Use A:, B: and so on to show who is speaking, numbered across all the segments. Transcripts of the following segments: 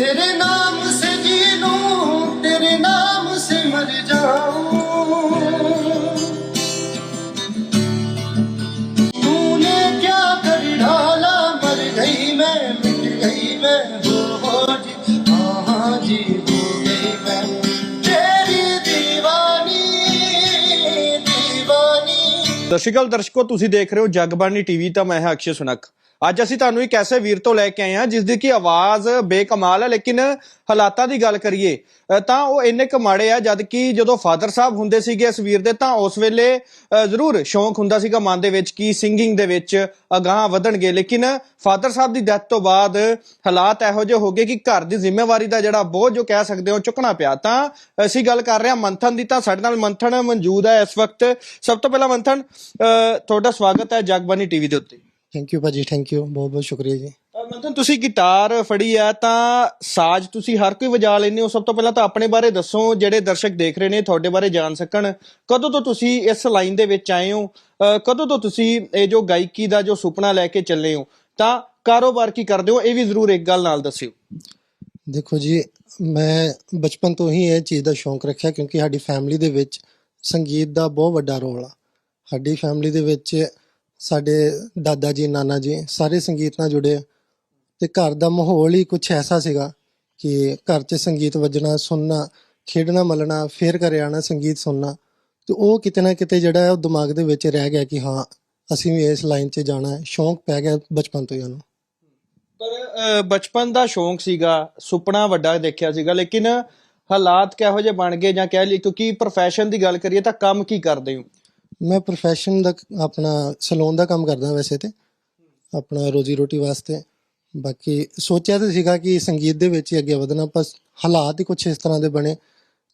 A: ਤੇਰੇ ਨਾਮ ਸੇ ਜੀ ਨੂੰ ਤੇਰੇ ਨਾਮ ਸੇ ਮਰ ਜਾਉਂ ਤੂਨੇ ਕੀ ਕਰ ਢਾਲਾ, ਮਰ ਗਈ ਮੈਂ, ਮਿਟ ਗਈ ਮੈਂ, ਹੋ ਜੀ ਹਾਂ ਜੀ, ਹੋ
B: ਗਈ ਮੈਂ। ਦਰਸ਼ਕਲ ਦਰਸ਼ਕੋ, ਤੁਸੀਂ ਦੇਖ ਰਹੇ ਹੋ ਜਗਬਾਣੀ ਟੀਵੀ, ਤਾਂ ਮੈਂ ਹਾਂ ਅਕਸ਼ੇ ਸੁਨਕ ਅੱਜ ਅਸੀਂ ਤੁਹਾਨੂੰ ਇੱਕ ਐਸੇ ਵੀਰ ਤੋਂ ਲੈ ਕੇ ਆਏ ਹਾਂ, ਜਿਸ ਦੀ ਕੀ ਆਵਾਜ਼ ਬੇਕਮਾਲ ਹੈ, ਲੇਕਿਨ ਹਾਲਾਤਾਂ ਦੀ ਗੱਲ ਕਰੀਏ ਤਾਂ ਉਹ ਇੰਨੇ ਕੁ ਮਾੜੇ ਆ, ਜਦ ਕਿ ਜਦੋਂ ਫਾਦਰ ਸਾਹਿਬ ਹੁੰਦੇ ਸੀਗੇ ਇਸ ਵੀਰ ਦੇ, ਤਾਂ ਉਸ ਵੇਲੇ ਜ਼ਰੂਰ ਸ਼ੌਂਕ ਹੁੰਦਾ ਸੀਗਾ ਮਨ ਦੇ ਵਿੱਚ ਕਿ ਸਿੰਗਿੰਗ ਦੇ ਵਿੱਚ ਅਗਾਹ ਵਧਣਗੇ। ਲੇਕਿਨ ਫਾਦਰ ਸਾਹਿਬ ਦੀ ਡੈਥ ਤੋਂ ਬਾਅਦ ਹਾਲਾਤ ਇਹੋ ਜਿਹੇ ਹੋ ਗਏ ਕਿ ਘਰ ਦੀ ਜ਼ਿੰਮੇਵਾਰੀ ਦਾ ਜਿਹੜਾ ਬੋਝ ਜੋ ਕਹਿ ਸਕਦੇ ਹੋ, ਚੁੱਕਣਾ ਪਿਆ। ਤਾਂ ਅਸੀਂ ਗੱਲ ਕਰ ਰਹੇ ਹਾਂ ਮੰਥਨ ਦੀ, ਤਾਂ ਸਾਡੇ ਨਾਲ ਮੰਥਨ ਮੌਜੂਦ ਹੈ ਇਸ ਵਕਤ। ਸਭ ਤੋਂ ਪਹਿਲਾਂ ਮੰਥਨ ਤੁਹਾਡਾ ਸਵਾਗਤ ਹੈ ਜਗਬਾਨੀ ਟੀਵੀ ਦੇ ਉੱਤੇ।
A: ਥੈਂਕ ਯੂ ਭਾਜੀ ਥੈਂਕ ਯੂ ਬਹੁਤ ਬਹੁਤ ਸ਼ੁਕਰੀਆ ਜੀ।
B: ਅ, ਮੰਥਨ ਤੁਸੀਂ ਗਿਟਾਰ ਫੜੀ ਹੈ ਤਾਂ ਸਾਜ਼ ਤੁਸੀਂ ਹਰ ਕੋਈ ਵਜਾ ਲੈਂਦੇ ਹੋ। ਸਭ ਤੋਂ ਪਹਿਲਾਂ ਤਾਂ ਆਪਣੇ ਬਾਰੇ ਦੱਸੋ ਜਿਹੜੇ ਦਰਸ਼ਕ ਦੇਖ ਰਹੇ ਨੇ ਤੁਹਾਡੇ ਬਾਰੇ ਜਾਣ ਸਕਣ। ਕਦੋਂ ਤੋਂ ਤੁਸੀਂ ਇਸ ਲਾਈਨ ਦੇ ਵਿੱਚ ਆਏ ਹੋ? ਕਦੋਂ ਤੋਂ ਤੁਸੀਂ ਇਹ ਜੋ ਗਾਇਕੀ ਦਾ ਜੋ ਸੁਪਨਾ ਲੈ ਕੇ ਚੱਲੇ ਹੋ? ਤਾਂ ਕਾਰੋਬਾਰ ਕੀ ਕਰਦੇ ਹੋ? ਇਹ ਵੀ ਜ਼ਰੂਰ ਇੱਕ ਗੱਲ ਨਾਲ ਦੱਸਿਓ।
A: ਦੇਖੋ ਜੀ ਮੈਂ ਬਚਪਨ ਤੋਂ ਹੀ ਇਹ ਚੀਜ਼ ਦਾ ਸ਼ੌਂਕ ਰੱਖਿਆ ਕਿਉਂਕਿ ਸਾਡੀ ਫੈਮਿਲੀ ਦੇ ਵਿੱਚ ਸੰਗੀਤ ਦਾ ਬਹੁਤ ਵੱਡਾ ਰੋਲ ਆ। ਸਾਡੀ ਫੈਮਿਲੀ ਦੇ ਵਿੱਚ ਸਾਡੇ ਦਾਦਾ ਜੀ, ਨਾਨਾ ਜੀ, ਸਾਰੇ ਸੰਗੀਤ ਨਾਲ ਜੁੜੇ ਆ। ਤੇ ਘਰ ਦਾ ਮਾਹੌਲ ਹੀ ਕੁਝ ਐਸਾ ਸੀਗਾ ਕਿ ਘਰ 'ਚ ਸੰਗੀਤ ਵੱਜਣਾ, ਸੁਣਨਾ, ਖੇਡਣਾ, ਮਲਣਾ, ਫੇਰ ਘਰੇ ਆਣਾ, ਸੰਗੀਤ ਸੁਣਨਾ। ਤੇ ਉਹ ਕਿਤੇ ਨਾ ਕਿਤੇ ਜਿਹੜਾ ਹੈ ਉਹ ਦਿਮਾਗ ਦੇ ਵਿੱਚ ਰਹਿ ਗਿਆ ਕਿ ਹਾਂ, ਅਸੀਂ ਵੀ ਇਸ ਲਾਈਨ 'ਚ ਜਾਣਾ ਹੈ। ਸ਼ੌਂਕ ਪੈ ਗਿਆ ਬਚਪਨ ਤੋਂ ਹੀ ਉਹਨੂੰ।
B: ਪਰ ਬਚਪਨ ਦਾ ਸ਼ੌਂਕ ਸੀਗਾ, ਸੁਪਨਾ ਵੱਡਾ ਦੇਖਿਆ ਸੀਗਾ, ਲੇਕਿਨ ਹਾਲਾਤ ਕਿਹੋ ਜਿਹੇ ਬਣ ਗਏ ਜਾਂ ਕਹਿ ਲਈ ਕਿਉਂਕਿ profession ਦੀ ਗੱਲ ਕਰੀਏ ਤਾਂ ਕੰਮ ਕੀ ਕਰਦੇ ਹੋ?
A: ਮੈਂ profession ਦਾ, ਆਪਣਾ ਸਲੂਨ ਦਾ ਕੰਮ ਕਰਦਾ ਵੈਸੇ ਤੇ। ਆਪਣਾ ਰੋਜੀ ਰੋਟੀ ਵਾਸਤੇ। ਬਾਕੀ ਸੋਚਿਆ ਤਾਂ ਸੀਗਾ ਕਿ ਸੰਗੀਤ ਦੇ ਵਿੱਚ ਹੀ ਅੱਗੇ ਵਧਣਾ, ਪਰ ਹਾਲਾਤ ਹੀ ਕੁਝ ਇਸ ਤਰ੍ਹਾਂ ਦੇ ਬਣੇ,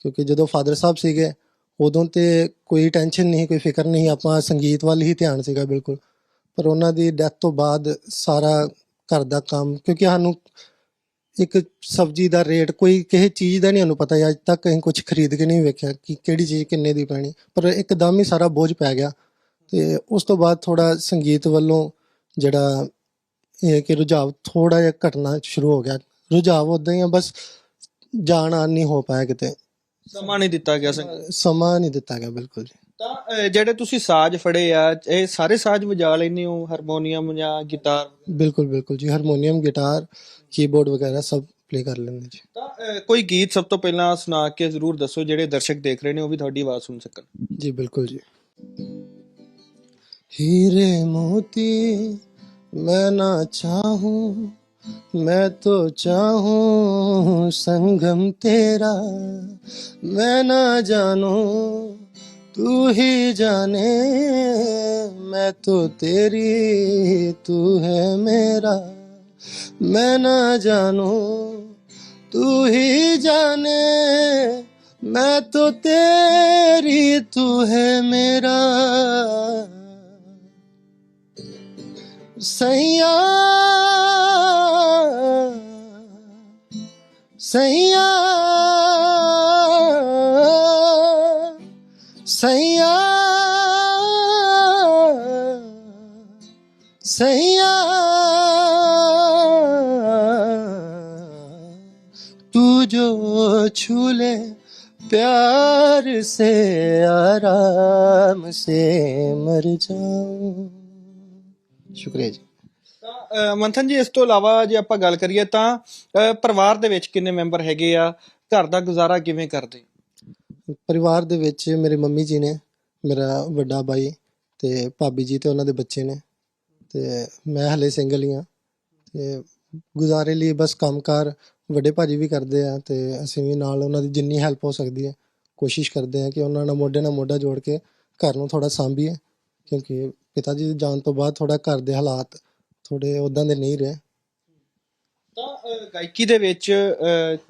A: ਕਿਉਂਕਿ ਜਦੋਂ ਫਾਦਰ ਸਾਹਿਬ ਸੀਗੇ, ਉਦੋਂ ਤੇ ਕੋਈ ਟੈਨਸ਼ਨ ਨਹੀਂ, ਕੋਈ ਫਿਕਰ ਨਹੀਂ, ਆਪਾਂ ਸੰਗੀਤ ਵੱਲ ਹੀ ਧਿਆਨ ਸੀਗਾ ਬਿਲਕੁਲ। ਪਰ ਉਹਨਾਂ ਦੀ ਡੈਥ ਤੋਂ ਬਾਅਦ ਸਾਰਾ ਘਰ ਦਾ ਕੰਮ, ਕਿਉਂਕਿ ਸਾਨੂੰ ਇੱਕ ਸਬਜ਼ੀ ਦਾ ਰੇਟ ਕੋਈ ਕਿਸੇ ਚੀਜ਼ ਦਾ ਨਹੀਂ ਸਾਨੂੰ ਪਤਾ ਅੱਜ ਤੱਕ ਅਸੀਂ ਕੁਝ ਖਰੀਦ ਕੇ ਨਹੀਂ ਵੇਖਿਆ ਕਿ ਕਿਹੜੀ ਚੀਜ਼ ਕਿੰਨੇ ਦੀ ਪੈਣੀ। ਪਰ ਇੱਕਦਮ ਹੀ ਸਾਰਾ ਬੋਝ ਪੈ ਗਿਆ ਤੇ ਉਸ ਤੋਂ ਬਾਅਦ ਥੋੜਾ ਸੰਗੀਤ ਵੱਲੋਂ ਜਿਹੜਾ ਇਹ ਕਿ ਰੁਝਾਵ ਥੋੜਾ ਜਿਹਾ ਘਟਣਾ ਸ਼ੁਰੂ ਹੋ ਗਿਆ। ਰੁਝਾਵ ਉਦਾਂ ਹੀ ਆ ਬਸ ਜਾਣ ਨਹੀਂ ਹੋ ਪਾਇਆ ਕਿਤੇ।
B: ਸਮਾਂ ਨਹੀਂ ਦਿੱਤਾ ਗਿਆ
A: ਸਮਾਂ ਨਹੀਂ ਦਿੱਤਾ ਗਿਆ ਬਿਲਕੁਲ ਜੀ।
B: ਤਾਂ ਜਿਹੜੇ ਤੁਸੀਂ ਸਾਜ਼ ਫੜੇ ਆ ਇਹ ਸਾਰੇ ਸਾਜ਼ ਵਜਾ ਲੈਂਦੇ ਹੋ ਹਾਰਮੋਨੀਅਮ ਜਾਂ ਗਿਟਾਰ?
A: ਬਿਲਕੁਲ ਬਿਲਕੁਲ ਜੀ ਹਾਰਮੋਨੀਅਮ ਗਿਟਾਰ ਕੀਬੋਰਡ ਵਗੈਰਾ ਸਭ ਪਲੇ ਕਰ ਲੈਂਦੇ ਜੀ
B: ਤਾਂ ਅਹ, ਕੋਈ ਗੀਤ ਸਭ ਤੋਂ ਪਹਿਲਾਂ ਸੁਣਾ ਕੇ ਜ਼ਰੂਰ ਦੱਸੋ ਜਿਹੜੇ ਦਰਸ਼ਕ ਦੇਖ ਰਹੇ ਨੇ ਉਹ ਵੀ ਤੁਹਾਡੀ ਆਵਾਜ਼ ਸੁਣ ਸਕਣ
A: जी बिल्कुल जी हीरे मोती मैं ना चाहूं मैं तो चाहूं संगम तेरा मैं ना जानू तू ही जाने मैं तो तेरी तू है मेरा मैं ना जानू तू ही जाने मैं तो तेरी तू है मेरा सैया सैया सैया छू ले प्यार से आराम से मर जाऊं शुक्रिया जी
B: ਤਾਂ ਅਹ, ਮੰਥਨ ਜੀ ਇਸ ਤੋਂ ਇਲਾਵਾ ਜੇ ਆਪਾਂ ਗੱਲ ਕਰੀਏ ਤਾਂ ਅਹ, ਪਰਿਵਾਰ ਦੇ ਵਿੱਚ ਕਿੰਨੇ ਮੈਂਬਰ ਹੈਗੇ ਆ ਘਰ ਦਾ ਗੁਜ਼ਾਰਾ ਕਿਵੇਂ ਕਰਦੇ
A: ਪਰਿਵਾਰ ਦੇ ਵਿੱਚ ਮੇਰੇ ਮੰਮੀ ਜੀ ਨੇ ਮੇਰਾ ਵੱਡਾ ਭਾਈ ਤੇ ਭਾਬੀ ਜੀ ਤੇ ਉਹਨਾਂ ਦੇ ਬੱਚੇ ਨੇ ਤੇ ਮੈਂ ਹਲੇ ਸਿੰਗਲ ਹੀ ਆ ਤੇ ਗੁਜ਼ਾਰੇ ਲਈ ਬਸ ਕੰਮਕਾਰ ਵੱਡੇ ਭਾਜੀ ਵੀ ਕਰਦੇ ਆ ਤੇ ਅਸੀਂ ਵੀ ਨਾਲ ਉਹਨਾਂ ਦੀ ਜਿੰਨੀ ਹੈਲਪ ਹੋ ਸਕਦੀ ਹੈ, ਕੋਸ਼ਿਸ਼ ਕਰਦੇ ਆ ਕਿ ਉਹਨਾਂ ਨਾਲ ਮੋਢੇ ਨਾਲ ਮੋਢਾ ਜੋੜ ਕੇ ਘਰ ਨੂੰ ਥੋੜਾ ਸਾਂਭੀਏ, ਕਿਉਂਕਿ ਪਿਤਾ ਜੀ ਦੇ ਜਾਣ ਤੋਂ ਬਾਅਦ ਥੋੜਾ ਘਰ ਦੇ ਹਾਲਾਤ ਥੋੜੇ ਉਦਾਂ ਦੇ ਨਹੀਂ ਰਹੇ।
B: ਤਾਂ ਗਾਇਕੀ ਦੇ ਵਿੱਚ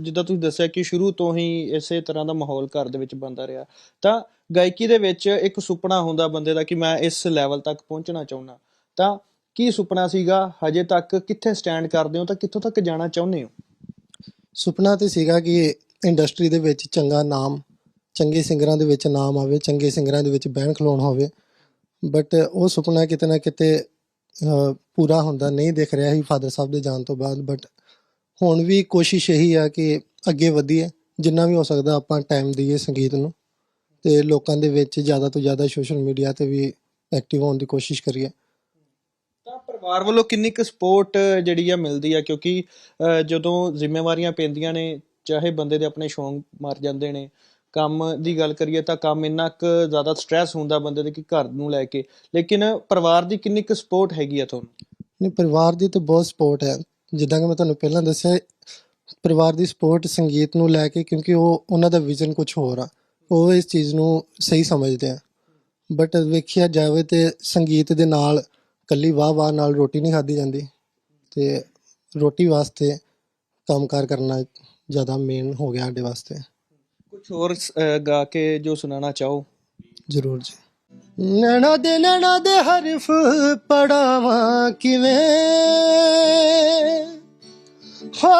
B: ਜਿੱਦਾਂ ਤੁਸੀਂ ਦੱਸਿਆ ਕਿ ਸ਼ੁਰੂ ਤੋਂ ਹੀ ਇਸੇ ਤਰ੍ਹਾਂ ਦਾ ਮਾਹੌਲ ਘਰ ਦੇ ਵਿੱਚ ਬਣਦਾ ਰਿਹਾ। ਤਾਂ ਗਾਇਕੀ ਦੇ ਵਿੱਚ ਇੱਕ ਸੁਪਨਾ ਹੁੰਦਾ ਬੰਦੇ ਦਾ ਕਿ ਮੈਂ ਇਸ ਲੈਵਲ ਤੱਕ ਪਹੁੰਚਣਾ ਚਾਹੁੰਦਾ ਤਾਂ ਕੀ ਸੁਪਨਾ ਸੀਗਾ? ਹਜੇ ਤੱਕ ਕਿੱਥੇ ਸਟੈਂਡ ਕਰਦੇ ਹੋ? ਤਾਂ ਕਿੱਥੋਂ ਤੱਕ ਜਾਣਾ ਚਾਹੁੰਦੇ ਹੋ?
A: ਸੁਪਨਾ ਤੇ ਸੀਗਾ ਕਿ ਇੰਡਸਟਰੀ ਦੇ ਵਿੱਚ ਚੰਗਾ ਨਾਮ, ਚੰਗੇ ਸਿੰਗਰਾਂ ਦੇ ਵਿੱਚ ਨਾਮ ਆਵੇ, ਚੰਗੇ ਸਿੰਗਰਾਂ ਦੇ ਵਿੱਚ ਬਹਿਣ ਖਲੋਣ ਹੋਵੇ। ਬਟ ਉਹ ਸੁਪਨਾ ਕਿਤੇ ਨਾ ਕਿਤੇ ਪੂਰਾ ਹੁੰਦਾ, ਨਹੀਂ ਦਿਖ ਰਿਹਾ ਸੀ ਫਾਦਰ ਸਾਹਿਬ ਦੇ ਜਾਣ ਤੋਂ ਬਾਅਦ। ਬਟ ਹੁਣ ਵੀ ਕੋਸ਼ਿਸ਼ ਇਹੀ ਆ ਕਿ ਅੱਗੇ ਵਧੀਏ, ਜਿੰਨਾ ਵੀ ਹੋ ਸਕਦਾ ਆਪਾਂ ਟਾਈਮ ਦਈਏ ਸੰਗੀਤ ਨੂੰ। ਤੇ ਲੋਕਾਂ ਦੇ ਵਿੱਚ ਜ਼ਿਆਦਾ ਤੋਂ ਜ਼ਿਆਦਾ ਸੋਸ਼ਲ ਮੀਡੀਆ ਤੇ ਵੀ ਐਕਟਿਵ ਹੋਣ ਦੀ ਕੋਸ਼ਿਸ਼ ਕਰੀਏ।
B: ਪਰਿਵਾਰ ਵੱਲੋਂ ਕਿੰਨੀ ਕੁ ਸਪੋਰਟ ਜਿਹੜੀ ਆ ਮਿਲਦੀ ਆ? ਕਿਉਂਕਿ ਜਦੋਂ ਜ਼ਿੰਮੇਵਾਰੀਆਂ ਪੈਂਦੀਆਂ ਨੇ, ਚਾਹੇ ਬੰਦੇ ਦੇ ਆਪਣੇ ਸ਼ੌਂਕ ਮਰ ਜਾਂਦੇ ਨੇ, ਕੰਮ ਦੀ ਗੱਲ ਕਰੀਏ ਤਾਂ ਕੰਮ ਇੰਨਾ ਕੁ ਜ਼ਿਆਦਾ ਸਟ੍ਰੈਸ ਹੁੰਦਾ ਬੰਦੇ ਦੇ ਕਿ ਘਰ ਨੂੰ ਲੈ ਕੇ। ਲੇਕਿਨ ਪਰਿਵਾਰ ਦੀ ਕਿੰਨੀ ਕੁ ਸਪੋਰਟ ਹੈਗੀ ਆ ਤੁਹਾਨੂੰ?
A: ਨਹੀਂ, ਪਰਿਵਾਰ ਦੀ ਤਾਂ ਬਹੁਤ ਸਪੋਰਟ ਹੈ। ਜਿੱਦਾਂ ਕਿ ਮੈਂ ਤੁਹਾਨੂੰ ਪਹਿਲਾਂ ਦੱਸਿਆ, ਪਰਿਵਾਰ ਦੀ ਸਪੋਰਟ ਸੰਗੀਤ ਨੂੰ ਲੈ ਕੇ, ਕਿਉਂਕਿ ਉਹ, ਉਹਨਾਂ ਦਾ ਵਿਜ਼ਨ ਕੁਝ ਹੋਰ ਆ। ਉਹ ਇਸ ਚੀਜ਼ ਨੂੰ ਸਹੀ ਸਮਝਦੇ ਆ। ਬਟ ਵੇਖਿਆ ਜਾਵੇ ਤੇ ਸੰਗੀਤ ਦੇ ਨਾਲ ਕੱਲੀ ਵਾਹ ਵਾਹ ਨਾਲ ਰੋਟੀ ਨਹੀਂ ਖਾਧੀ ਜਾਂਦੀ ਤੇ ਰੋਟੀ ਵਾਸਤੇ ਕੰਮਕਾਰ ਕਰਨਾ ਜ਼ਿਆਦਾ ਮੇਨ ਹੋ ਗਿਆ ਸਾਡੇ ਵਾਸਤੇ।
B: ਕੁਝ ਹੋਰ ਗਾ ਕੇ ਜੋ ਸੁਣਾਉਣਾ ਚਾਹੋ।
A: ਜ਼ਰੂਰ ਜੀ। ਨੈਣਾ ਦੇ ਨੈਣਾ ਦੇ ਹਰਫ ਪੜਾਵਾਂ ਕਿਵੇਂ? ਹੋ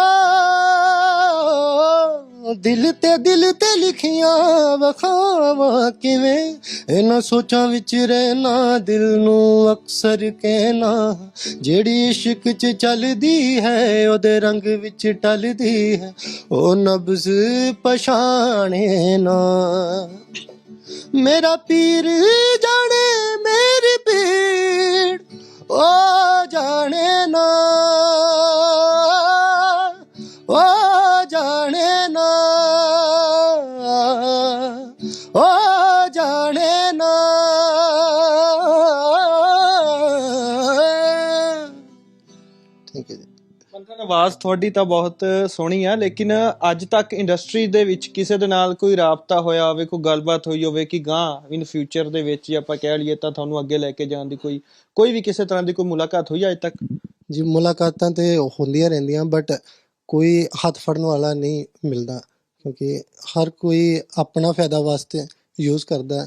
A: ਦਿਲ ਤੇ ਦਿਲ ਤੇ ਲਿਖੀਆਂ ਵਖਾਵਾਂ ਕਿਵੇਂ? ਇਹਨਾਂ ਸੋਚਾਂ ਵਿੱਚ ਰਹਿਣਾ ਦਿਲ ਨੂੰ ਅਕਸਰ ਕਹਿਣਾ। ਜਿਹੜੀ ਇਸ਼ਕ 'ਚ ਚੱਲਦੀ ਹੈ, ਉਹਦੇ ਰੰਗ ਵਿੱਚ ਟਲਦੀ ਹੈ। ਉਹ ਨਬਜ਼ ਪਛਾਣੇ ਨਾ। ਮੇਰਾ ਪੀਰ ਜਾਣੇ ਮੇਰੀ ਪੀੜ ਓ ਜਾਣੇ ਨਾ।
B: ਆਵਾਜ਼ ਤੁਹਾਡੀ ਤਾਂ ਬਹੁਤ ਸੋਹਣੀ ਆ, ਲੇਕਿਨ ਅੱਜ ਤੱਕ ਇੰਡਸਟਰੀ ਦੇ ਵਿੱਚ ਕਿਸੇ ਦੇ ਨਾਲ ਕੋਈ ਰਾਬਤਾ ਹੋਇਆ ਹੋਵੇ, ਕੋਈ ਗੱਲਬਾਤ ਹੋਈ ਹੋਵੇ ਕਿ ਗਾਂ ਇਨ ਫਿਊਚਰ ਦੇ ਵਿੱਚ ਆਪਾਂ ਕਹਿ ਲਈਏ ਤਾਂ ਤੁਹਾਨੂੰ ਅੱਗੇ ਲੈ ਕੇ ਜਾਣ ਦੀ ਕੋਈ ਕੋਈ ਵੀ ਕਿਸੇ ਤਰ੍ਹਾਂ ਦੀ ਕੋਈ ਮੁਲਾਕਾਤ ਹੋਈ ਅੱਜ ਤੱਕ?
A: ਜੀ, ਮੁਲਾਕਾਤਾਂ ਤੇ ਹੁੰਦੀਆਂ ਰਹਿੰਦੀਆਂ ਬਟ ਕੋਈ ਹੱਥ ਫੜਨ ਵਾਲਾ ਨਹੀਂ ਮਿਲਦਾ, ਕਿਉਂਕਿ ਹਰ ਕੋਈ ਆਪਣਾ ਫਾਇਦਾ ਵਾਸਤੇ ਯੂਜ਼ ਕਰਦਾ।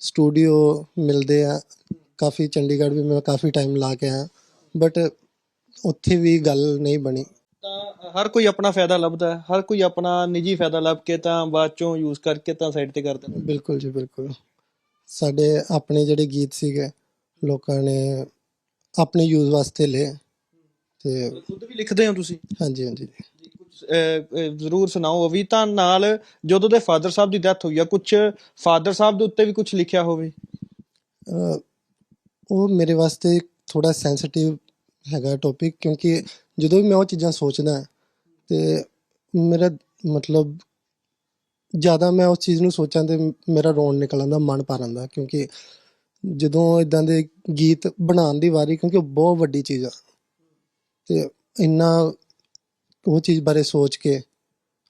A: ਸਟੂਡੀਓ ਮਿਲਦੇ ਆ, ਕਾਫੀ ਚੰਡੀਗੜ੍ਹ ਵੀ ਮੈਂ ਕਾਫੀ ਟਾਈਮ ਲਾ ਕੇ ਆਇਆ ਬਟ ਉੱਥੇ ਵੀ ਗੱਲ ਨਹੀਂ ਬਣੀ।
B: ਤਾਂ ਹਰ ਕੋਈ ਆਪਣਾ ਫਾਇਦਾ ਲੱਭਦਾ ਹੈ ਹਰ ਕੋਈ ਆਪਣਾ ਨਿੱਜੀ ਫਾਇਦਾ ਲੱਭ ਕੇ ਤਾਂ ਬਾਅਦ ਚੋਂ ਯੂਜ਼ ਕਰਕੇ ਤਾਂ ਸਾਈਡ ਤੇ ਕਰ ਦਿੰਦਾ।
A: ਬਿਲਕੁਲ ਜੀ ਬਿਲਕੁਲ। ਸਾਡੇ ਆਪਣੇ ਜਿਹੜੇ ਗੀਤ ਸੀਗੇ ਲੋਕਾਂ ਨੇ ਆਪਣੇ ਯੂਜ਼ ਵਾਸਤੇ ਲਏ। ਤੇ
B: ਖੁਦ ਵੀ ਲਿਖਦੇ ਹੋ ਤੁਸੀਂ?
A: ਹਾਂਜੀ ਹਾਂਜੀ।
B: ਜ਼ਰੂਰ ਸੁਣਾਓ। ਉਹ ਵੀ ਤਾਂ ਨਾਲ ਜਦੋਂ ਦੇ ਫਾਦਰ ਸਾਹਿਬ ਦੀ ਡੈਥ ਹੋਈ ਆ ਕੁਝ ਫਾਦਰ ਸਾਹਿਬ ਦੇ ਉੱਤੇ ਵੀ ਕੁਝ ਲਿਖਿਆ ਹੋਵੇ?
A: ਉਹ ਮੇਰੇ ਵਾਸਤੇ ਥੋੜਾ ਸੈਂਸਿਟਿਵ ਹੈਗਾ ਟੌਪਿਕ ਕਿਉਂਕਿ ਜਦੋਂ ਵੀ ਮੈਂ ਉਹ ਚੀਜ਼ਾਂ ਸੋਚਦਾ ਤੇ ਮੇਰਾ ਮਤਲਬ ਜ਼ਿਆਦਾ ਮੈਂ ਉਸ ਚੀਜ਼ ਨੂੰ ਸੋਚਾਂ ਤੇ ਮੇਰਾ ਰੋਣ ਨਿਕਲਣ ਦਾ ਮਨ ਭਰ ਆਉਂਦਾ ਕਿਉਂਕਿ ਜਦੋਂ ਇਦਾਂ ਦੇ ਗੀਤ ਬਣਾਉਣ ਦੀ ਵਾਰੀ ਕਿਉਂਕਿ ਉਹ ਬਹੁਤ ਵੱਡੀ ਚੀਜ਼ ਆ ਤੇ ਇੰਨਾ ਉਹ ਚੀਜ਼ ਬਾਰੇ ਸੋਚ ਕੇ,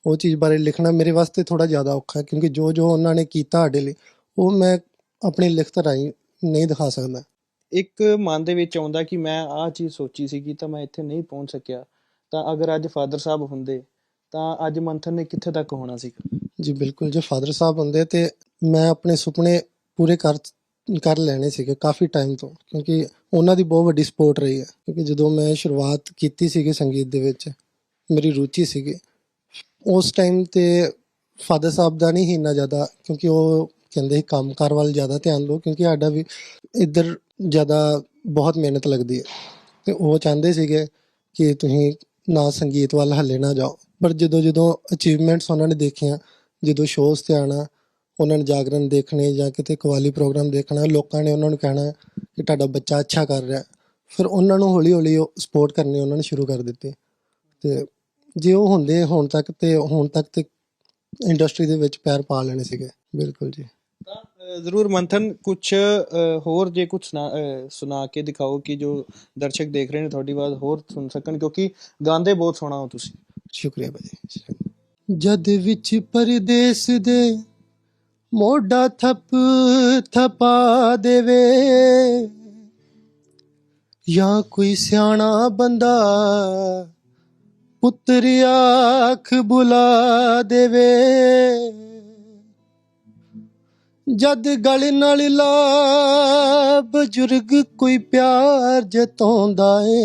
A: ਉਹ ਚੀਜ਼ ਬਾਰੇ ਲਿਖਣਾ ਮੇਰੇ ਵਾਸਤੇ ਥੋੜਾ ਜ਼ਿਆਦਾ ਔਖਾ ਹੈ ਕਿਉਂਕਿ ਜੋ ਜੋ ਉਹਨਾਂ ਨੇ ਕੀਤਾ ਸਾਡੇ ਲਈ, ਉਹ ਮੈਂ ਆਪਣੀ ਲਿਖਤ ਰਾਹੀਂ ਨਹੀਂ ਦਿਖਾ ਸਕਦਾ।
B: ਇੱਕ ਮਨ ਦੇ ਵਿੱਚ ਆਉਂਦਾ ਕਿ ਮੈਂ ਆਹ ਚੀਜ਼ ਸੋਚੀ ਸੀਗੀ ਤਾਂ ਮੈਂ ਇੱਥੇ ਨਹੀਂ ਪਹੁੰਚ ਸਕਿਆ। ਤਾਂ ਅਗਰ ਅੱਜ ਫਾਦਰ ਸਾਹਿਬ ਹੁੰਦੇ, ਤਾਂ ਅੱਜ ਮੰਥਨ ਨੇ ਕਿੱਥੇ ਤੱਕ ਹੋਣਾ ਸੀ
A: ਜੀ, ਬਿਲਕੁਲ ਜੇ ਫਾਦਰ ਸਾਹਿਬ ਹੁੰਦੇ ਤੇ ਮੈਂ ਆਪਣੇ ਸੁਪਨੇ ਪੂਰੇ ਕਰ ਕਰ ਲੈਣੇ ਸੀਗੇ ਕਾਫੀ ਟਾਈਮ ਤੋਂ, ਕਿਉਂਕਿ ਉਹਨਾਂ ਦੀ ਬਹੁਤ ਵੱਡੀ ਸਪੋਰਟ ਰਹੀ ਹੈ। ਕਿਉਂਕਿ ਜਦੋਂ ਮੈਂ ਸ਼ੁਰੂਆਤ ਕੀਤੀ ਸੀਗੀ ਸੰਗੀਤ ਦੇ ਵਿੱਚ, ਮੇਰੀ ਰੁਚੀ ਸੀਗੀ, ਉਸ ਟਾਈਮ ਤੇ ਫਾਦਰ ਸਾਹਿਬ ਦਾ ਨਹੀਂ ਸੀ ਇੰਨਾ ਜ਼ਿਆਦਾ, ਕਿਉਂਕਿ ਉਹ ਕਹਿੰਦੇ ਸੀ ਕੰਮਕਾਰ ਵੱਲ ਜ਼ਿਆਦਾ ਧਿਆਨ ਦਿਓ ਕਿਉਂਕਿ ਸਾਡਾ ਵੀ ਇੱਧਰ ਜ਼ਿਆਦਾ ਬਹੁਤ ਮਿਹਨਤ ਲੱਗਦੀ ਹੈ। ਤੇ ਉਹ ਚਾਹੁੰਦੇ ਸੀਗੇ ਕਿ ਤੁਸੀਂ ਨਾ ਸੰਗੀਤ ਵੱਲ ਹੱਲੇ ਨਾ ਜਾਓ। ਪਰ ਜਦੋਂ ਜਦੋਂ ਅਚੀਵਮੈਂਟਸ ਉਹਨਾਂ ਨੇ ਦੇਖੀਆਂ, ਜਦੋਂ ਸ਼ੋਜ਼ ਤੇ ਆਣਾ ਉਹਨਾਂ ਨੇ ਜਾਗਰਣ ਦੇਖਣੇ ਜਾਂ ਕਿਤੇ ਕਵਾਲੀ ਪ੍ਰੋਗਰਾਮ ਦੇਖਣਾ, ਲੋਕਾਂ ਨੇ ਉਹਨਾਂ ਨੂੰ ਕਹਿਣਾ ਕਿ ਤੁਹਾਡਾ ਬੱਚਾ ਅੱਛਾ ਕਰ ਰਿਹਾ। ਫਿਰ ਉਹਨਾਂ ਨੂੰ ਹੌਲੀ ਹੌਲੀ ਉਹ ਸਪੋਰਟ ਕਰਨੀ ਉਹਨਾਂ ਨੇ ਸ਼ੁਰੂ ਕਰ ਦਿੱਤੀ। ਤੇ ਜੇ ਉਹ ਹੁੰਦੇ ਹੁਣ ਤੱਕ ਤੇ ਹੁਣ ਤੱਕ ਤੇ ਇੰਡਸਟਰੀ ਦੇ ਵਿੱਚ ਪੈਰ ਪਾ ਲੈਣੇ ਸੀਗੇ। ਬਿਲਕੁਲ ਜੀ।
B: ਜ਼ਰੂਰ ਮੰਥਨ ਕੁਝ ਹੋਰ ਜੇ ਕੁਝ ਸੁਣਾ ਸੁਣਾ ਕੇ ਦਿਖਾਓ ਕਿ ਜੋ ਦਰਸ਼ਕ ਦੇਖ ਰਹੇ ਨੇ, ਤੁਹਾਡੀ ਆਵਾਜ਼ ਹੋਰ ਸੁਣ ਸਕਣ, ਕਿਉਂਕਿ ਗਾਉਂਦੇ ਬਹੁਤ ਸੋਹਣਾ ਹੋ ਤੁਸੀਂ।
A: ਸ਼ੁਕਰੀਆ ਭਾਜੀ। ਜਦ ਵਿੱਚ ਪਰਦੇਸ ਦੇ ਮੋਢਾ ਥਪ ਥਪਾ ਦੇਵੇ, ਜਾਂ ਕੋਈ ਸਿਆਣਾ ਬੰਦਾ ਪੁੱਤਰ ਆਖ ਬੁਲਾ ਦੇਵੇ। ਜਦ ਗਲ ਨਾਲ ਲਾ ਬਜ਼ੁਰਗ ਕੋਈ ਪਿਆਰ ਜਤਾਉਂਦਾ ਏ।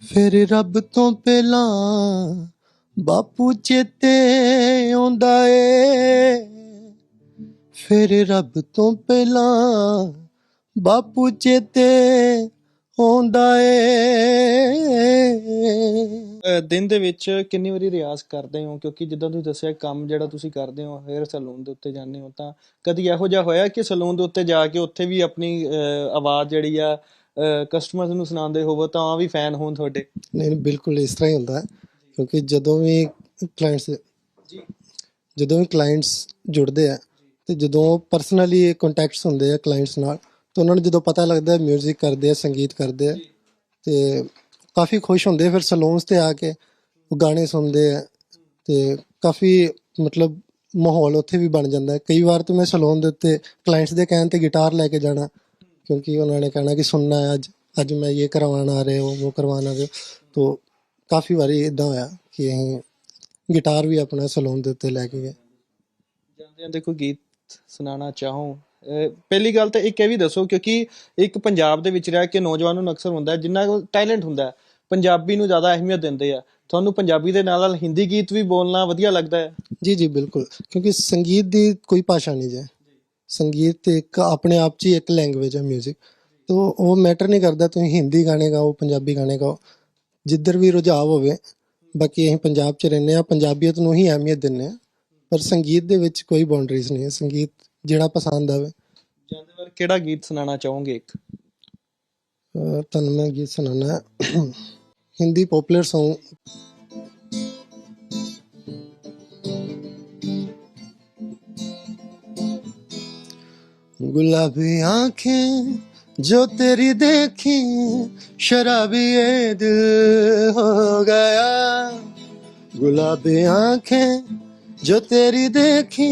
A: ਫਿਰ ਰੱਬ ਤੋਂ ਪਹਿਲਾਂ ਬਾਪੂ ਚੇਤੇ ਆਉਂਦਾ ਏ। ਫਿਰ ਰੱਬ ਤੋਂ ਪਹਿਲਾਂ ਬਾਪੂ ਚੇਤੇ ਆਉਂਦਾ ਏ।
B: ਦਿਨ ਦੇ ਵਿੱਚ ਕਿੰਨੀ ਵਾਰੀ ਰਿਆਜ਼ ਕਰਦੇ ਹੋ? ਕਿਉਂਕਿ ਜਿੱਦਾਂ ਤੁਸੀਂ ਦੱਸਿਆ ਕੰਮ ਜਿਹੜਾ ਤੁਸੀਂ ਕਰਦੇ ਹੋ ਹੇਅਰ ਸੈਲੂਨ ਦੇ ਉੱਤੇ ਜਾਂਦੇ ਹੋ ਤਾਂ ਕਦੀ ਇਹੋ ਜਿਹਾ ਹੋਇਆ ਕਿ ਸੈਲੂਨ ਦੇ ਉੱਤੇ ਜਾ ਕੇ ਉੱਥੇ ਵੀ ਆਪਣੀ ਆਵਾਜ਼ ਜਿਹੜੀ ਆ ਕਸਟਮਰਸ ਨੂੰ ਸੁਣਾਉਂਦੇ ਹੋਵੋ ਤਾਂ ਵੀ ਫੈਨ ਹੋਣ ਤੁਹਾਡੇ?
A: ਨਹੀਂ ਬਿਲਕੁਲ ਇਸ ਤਰ੍ਹਾਂ ਹੀ ਹੁੰਦਾ ਕਿਉਂਕਿ ਜਦੋਂ ਵੀ ਕਲਾਇੰਟਸ
B: ਜੀ।
A: ਜਦੋਂ ਵੀ ਕਲਾਇੰਟਸ ਜੁੜਦੇ ਆ ਤੇ ਜਦੋਂ ਪਰਸਨਲੀ ਕੰਟੈਕਟਸ ਹੁੰਦੇ ਆ ਕਲਾਇੰਟਸ ਨਾਲ ਤੇ ਉਹਨਾਂ ਨੂੰ ਜਦੋਂ ਪਤਾ ਲੱਗਦਾ ਹੈ 뮤직 ਕਰਦੇ ਆ, ਸੰਗੀਤ ਕਰਦੇ ਆ, ਤੇ ਕਾਫੀ ਖੁਸ਼ ਹੁੰਦੇ ਫਿਰ ਸਲੂਨਸ ਤੇ ਆ ਕੇ ਉਹ ਗਾਣੇ ਸੁਣਦੇ ਆ ਤੇ ਕਾਫੀ ਮਤਲਬ ਮਾਹੌਲ ਉੱਥੇ ਵੀ ਬਣ ਜਾਂਦਾ ਹੈ। ਕਈ ਵਾਰ ਤਾਂ ਮੈਂ ਸਲੂਨ ਦੇ ਉੱਤੇ ਕਲਾਇੰਟਸ ਦੇ ਕਹਿਣ ਤੇ ਗਿਟਾਰ ਲੈ ਕੇ ਜਾਣਾ, ਕਿਉਂਕਿ ਉਹਨਾਂ ਨੇ ਕਹਿਣਾ ਕਿ ਸੁਣਨਾ ਅੱਜ ਅੱਜ ਮੈਂ ਇਹ ਕਰਵਾਉਣ ਆ ਰਿਹਾ ਹਾਂ ਉਹ ਕਰਵਾਉਣ ਆ ਰਹੇ। ਹੋ ਤੋ ਕਾਫੀ ਵਾਰੀ ਇਦਾਂ ਹੋਇਆ ਕਿ ਅਸੀਂ ਗਿਟਾਰ ਵੀ ਆਪਣਾ ਸਲੂਨ ਦੇ ਉੱਤੇ ਲੈ ਕੇ ਗਏ।
B: ਜਾਂਦੇ ਜਾਂਦੇ ਕੋਈ ਗੀਤ ਸੁਣਾਉਣਾ ਚਾਹੋ? ਪਹਿਲੀ ਗੱਲ ਤਾਂ ਇੱਕ ਇਹ ਵੀ ਦੱਸੋ ਕਿਉਂਕਿ ਇੱਕ ਪੰਜਾਬ ਦੇ ਵਿੱਚ ਰਹਿ ਕੇ ਨੌਜਵਾਨਾਂ ਨੂੰ ਅਕਸਰ ਹੁੰਦਾ ਹੈ ਜਿੰਨਾ ਕੋਲ ਟੈਲੈਂਟ ਹੁੰਦਾ ਹੈ ਪੰਜਾਬੀ ਨੂੰ ਜ਼ਿਆਦਾ ਅਹਿਮੀਅਤ ਦਿੰਦੇ ਆ। ਤੁਹਾਨੂੰ ਪੰਜਾਬੀ ਦੇ ਨਾਲ ਨਾਲ ਹਿੰਦੀ ਗੀਤ ਵੀ ਬੋਲਣਾ ਵਧੀਆ ਲੱਗਦਾ ਹੈ।
A: ਜੀ ਜੀ ਬਿਲਕੁਲ। ਕਿਉਂਕਿ ਸੰਗੀਤ ਦੀ ਕੋਈ ਭਾਸ਼ਾ ਨਹੀਂ ਜੇ। ਸੰਗੀਤ ਤੇ ਇੱਕ ਆਪਣੇ ਆਪ 'ਚ ਹੀ ਇੱਕ ਲੈਂਗੁਏਜ ਹੈ 뮤직 ਤੋ ਉਹ ਮੈਟਰ ਨਹੀਂ ਕਰਦਾ ਤੁਸੀਂ ਹਿੰਦੀ ਗਾਣੇ ਗਾਓ ਪੰਜਾਬੀ ਗਾਣੇ ਗਾਓ। ਜਿੱਧਰ ਵੀ ਰੁਝਾਵ ਹੋਵੇ ਬਾਕੀ ਅਸੀਂ ਪੰਜਾਬ 'ਚ ਰਹਿੰਦੇ ਆ ਪੰਜਾਬੀਅਤ ਨੂੰ ਹੀ ਅਹਿਮੀਅਤ ਦਿੰਦੇ ਆ ਪਰ ਸੰਗੀਤ ਦੇ ਵਿੱਚ ਕੋਈ ਬਾਉਂਡਰੀਜ਼ ਨਹੀਂ ਹੈ। ਸੰਗੀਤ ਜਿਹੜਾ ਪਸੰਦ ਆਵੇ
B: ਜਾਂਦੇ ਵਾਰ ਕਿਹੜਾ ਗੀਤ ਸੁਣਾਉਣਾ ਚਾਹੋਗੇ ਇੱਕ
A: ਅਹ ਤੁਹਾਨੂੰ ਮੈਂ ਗੀਤ ਸੁਣਾਉਣਾ ਹਿੰਦੀ ਪਪੂਲਰ Song गुलाबी आंखें जो तेरी देखी शराबी ये दिल हो गया गुलाबी आंखें जो तेरी देखी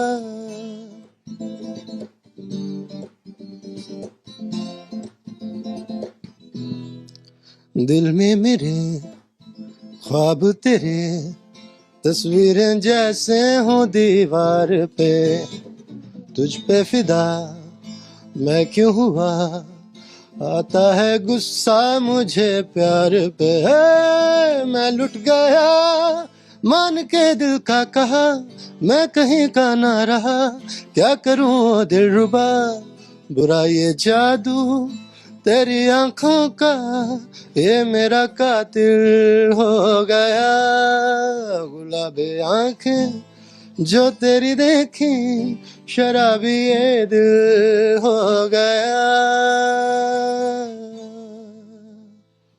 A: दिल में मेरे ख्वाब तेरे, तस्वीरें जैसे हो दीवार पे। तुझ पे फिदा मैं क्यों हुआ? आता है गुस्सा मुझे प्यार पे। मैं लुट गया, मान के दिल का कहा, मैं कहीं का ना रहा। क्या करूँ दिल रुबा बुरा ये जादू? तेरी आंखों का ये मेरा कातिल हो गया गुलाबी आंखें जो तेरी देखी शराबी ये दिल हो गया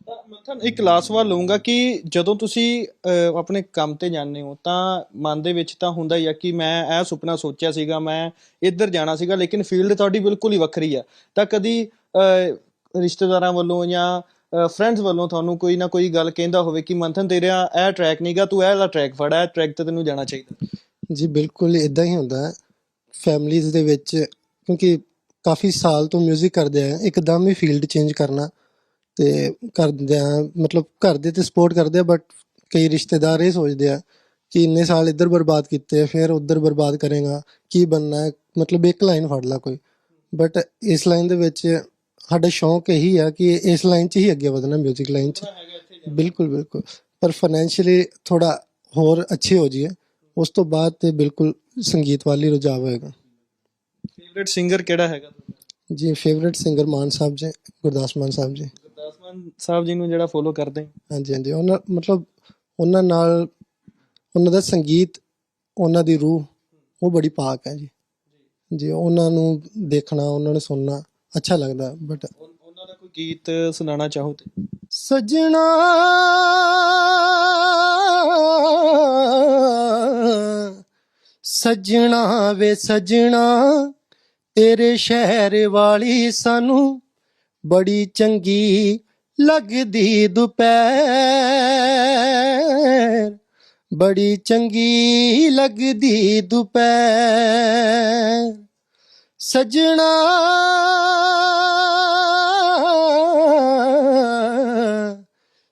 B: ਤਾਂ ਮਥਨ ਇੱਕ ਲਾਸਟ ਵਾਰ ਲਵਾਂਗਾ ਕਿ ਜਦੋਂ ਤੁਸੀਂ ਅਹ, ਆਪਣੇ ਕੰਮ ਤੇ ਜਾਂਦੇ ਹੋ ਤਾਂ ਮਨ ਦੇ ਵਿੱਚ ਤਾਂ ਹੁੰਦਾ ਹੀ ਆ ਕਿ ਮੈਂ ਇਹ ਸੁਪਨਾ ਸੋਚਿਆ ਸੀਗਾ ਮੈਂ ਇੱਧਰ ਜਾਣਾ ਸੀਗਾ ਲੇਕਿਨ ਫੀਲਡ ਤੁਹਾਡੀ ਬਿਲਕੁਲ ਹੀ ਵੱਖਰੀ ਆ ਤਾਂ ਕਦੀ ਅਹ, ਰਿਸ਼ਤੇਦਾਰਾਂ ਵੱਲੋਂ ਜਾਂ ਫਰੈਂਡਸ ਵੱਲੋਂ ਤੁਹਾਨੂੰ ਕੋਈ ਨਾ ਕੋਈ ਗੱਲ ਕਹਿੰਦਾ ਹੋਵੇ ਕਿ ਮੰਥਨ ਤੇਰਾ ਇਹ ਟਰੈਕ ਨਹੀਂਗਾ ਤੂੰ ਇਹ ਵਾਲਾ ਟਰੈਕ ਫੜ, ਇਹ ਟਰੈਕ ਤੇ ਤੈਨੂੰ ਜਾਣਾ ਚਾਹੀਦਾ।
A: ਜੀ, ਬਿਲਕੁਲ ਇਦਾਂ ਹੀ ਹੁੰਦਾ। ਹੈ ਫੈਮਲੀਜ਼ ਦੇ ਵਿੱਚ, ਕਿਉਂਕਿ ਕਾਫੀ ਸਾਲ ਤੋਂ 뮤직 ਕਰਦੇ ਆ, ਇੱਕਦਮ ਹੀ ਫੀਲਡ ਚੇਂਜ ਕਰਨਾ ਤੇ ਕਰਦੇ ਆ, ਮਤਲਬ ਘਰ ਦੇ ਤੇ ਸਪੋਰਟ ਕਰਦੇ ਆ ਬਟ ਕਈ ਰਿਸ਼ਤੇਦਾਰ ਇਹ ਸੋਚਦੇ ਆ ਕਿ ਇੰਨੇ ਸਾਲ ਇੱਧਰ ਬਰਬਾਦ ਕੀਤੇ ਫਿਰ ਉੱਧਰ ਬਰਬਾਦ ਕਰੇਗਾ, ਕੀ ਬੰਨਾ ਹੈ? ਮਤਲਬ ਇੱਕ ਲਾਈਨ ਫੜ ਲਾ ਕੋਈ। ਬਟ ਇਸ ਲਾਈਨ ਦੇ ਵਿੱਚ ਸਾਡਾ ਸ਼ੌਂਕ ਇਹੀ ਆ ਕਿ ਇਸ ਲਾਈਨ 'ਚ ਹੀ ਅੱਗੇ ਵਧਣਾ 뮤직 ਲਾਈਨ 'ਚ। ਬਿਲਕੁਲ ਬਿਲਕੁਲ। ਪਰ ਫਾਈਨੈਂਸ਼ੀਅਲੀ ਥੋੜਾ ਹੋਰ ਅੱਛੇ ਹੋ ਜਾਈਏ ਉਸ ਤੋਂ ਬਾਅਦ ਤੇ ਬਿਲਕੁਲ ਸੰਗੀਤ ਵਾਲੀ ਰੁਝਾਵ ਹੋਏਗਾ।
B: ਫੇਵਰਿਟ ਸਿੰਗਰ ਕਿਹੜਾ ਹੈਗਾ?
A: ਜੀ ਫੇਵਰਿਟ ਸਿੰਗਰ ਮਾਨ ਸਾਹਿਬ ਜੀ ਗੁਰਦਾਸ ਮਾਨ ਸਾਹਿਬ ਜੀ।
B: ਗੁਰਦਾਸ ਮਾਨ ਸਾਹਿਬ ਜੀ ਨੂੰ ਜਿਹੜਾ ਫੋਲੋ ਕਰਦੇ
A: ਹਾਂਜੀ ਹਾਂਜੀ। ਉਹਨਾਂ ਮਤਲਬ ਉਹਨਾਂ ਨਾਲ ਉਹਨਾਂ ਦਾ ਸੰਗੀਤ ਉਹਨਾਂ ਦੀ ਰੂਹ ਉਹ ਬੜੀ ਪਾਕ ਹੈ ਜੀ। ਜੀ ਉਹਨਾਂ ਨੂੰ ਦੇਖਣਾ ਉਹਨਾਂ ਨੂੰ ਸੁਣਨਾ ਅੱਛਾ ਲੱਗਦਾ ਬਟ
B: ਉਹਨਾਂ ਦਾ ਕੋਈ ਗੀਤ ਸੁਣਾਉਣਾ ਚਾਹੋ ਤੇ?
A: ਸਜਣਾ ਸਜਣਾ ਵੇ ਸਜਣਾ ਤੇਰੇ ਸ਼ਹਿਰ ਵਾਲੀ ਸਾਨੂੰ ਬੜੀ ਚੰਗੀ ਲੱਗਦੀ ਦੁਪਹਿਰ। ਬੜੀ ਚੰਗੀ ਲੱਗਦੀ ਦੁਪਹਿਰ। ਸਜਣਾ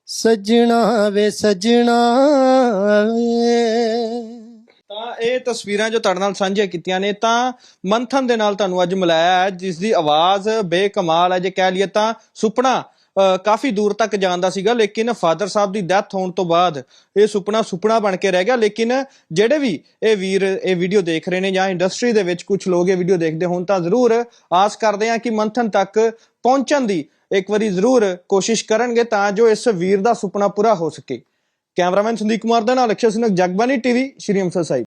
A: ਸਜਣਾ ਵੇ ਸਜਣਾ ਵੇ।
B: ਤਾਂ ਇਹ ਤਸਵੀਰਾਂ ਜੋ ਤੁਹਾਡੇ ਨਾਲ ਸਾਂਝੀਆਂ ਕੀਤੀਆਂ ਨੇ, ਤਾਂ ਮੰਥਨ ਦੇ ਨਾਲ ਤੁਹਾਨੂੰ ਅੱਜ ਮਿਲਾਇਆ ਹੈ, ਜਿਸ ਦੀ ਆਵਾਜ਼ ਬੇਕਮਾਲ ਹੈ ਜੇ ਕਹਿ ਲਈਏ ਤਾਂ ਸੁਪਨਾ ਕਾਫੀ ਦੂਰ ਤੱਕ ਜਾਂਦਾ ਸੀਗਾ, ਲੇਕਿਨ ਫਾਦਰ ਸਾਹਿਬ ਦੀ ਡੈਥ ਹੋਣ ਤੋਂ ਬਾਅਦ ਇਹ ਸੁਪਨਾ ਸੁਪਨਾ ਬਣ ਕੇ ਰਹਿ ਗਿਆ। ਲੇਕਿਨ ਜਿਹੜੇ ਵੀ ਇਹ ਵੀਰ, ਇਹ ਵੀਡੀਓ ਦੇਖ ਰਹੇ ਨੇ ਜਾਂ ਇੰਡਸਟਰੀ ਦੇ ਵਿੱਚ ਕੁਝ ਲੋਕ ਇਹ ਵੀਡੀਓ ਦੇਖਦੇ ਹੋਣ ਤਾਂ ਜ਼ਰੂਰ ਆਸ ਕਰਦੇ ਹਾਂ ਕਿ ਮੰਥਨ ਤੱਕ ਪਹੁੰਚਣ ਦੀ ਇੱਕ ਵਾਰੀ ਜ਼ਰੂਰ ਕੋਸ਼ਿਸ਼ ਕਰਨਗੇ ਤਾਂ ਜੋ ਇਸ ਵੀਰ ਦਾ ਸੁਪਨਾ ਪੂਰਾ ਹੋ ਸਕੇ। ਕੈਮਰਾਮੈਨ ਸੰਦੀਪ ਕੁਮਾਰ ਦਾ ਨਾਲ ਅਕਸ਼ਰ ਸਿੰਘ ਜਗਬਾਨੀ ਟੀਵੀ, ਸ਼੍ਰੀ ਅੰਮ੍ਰਿਤਸਰ ਸਾਹਿਬ।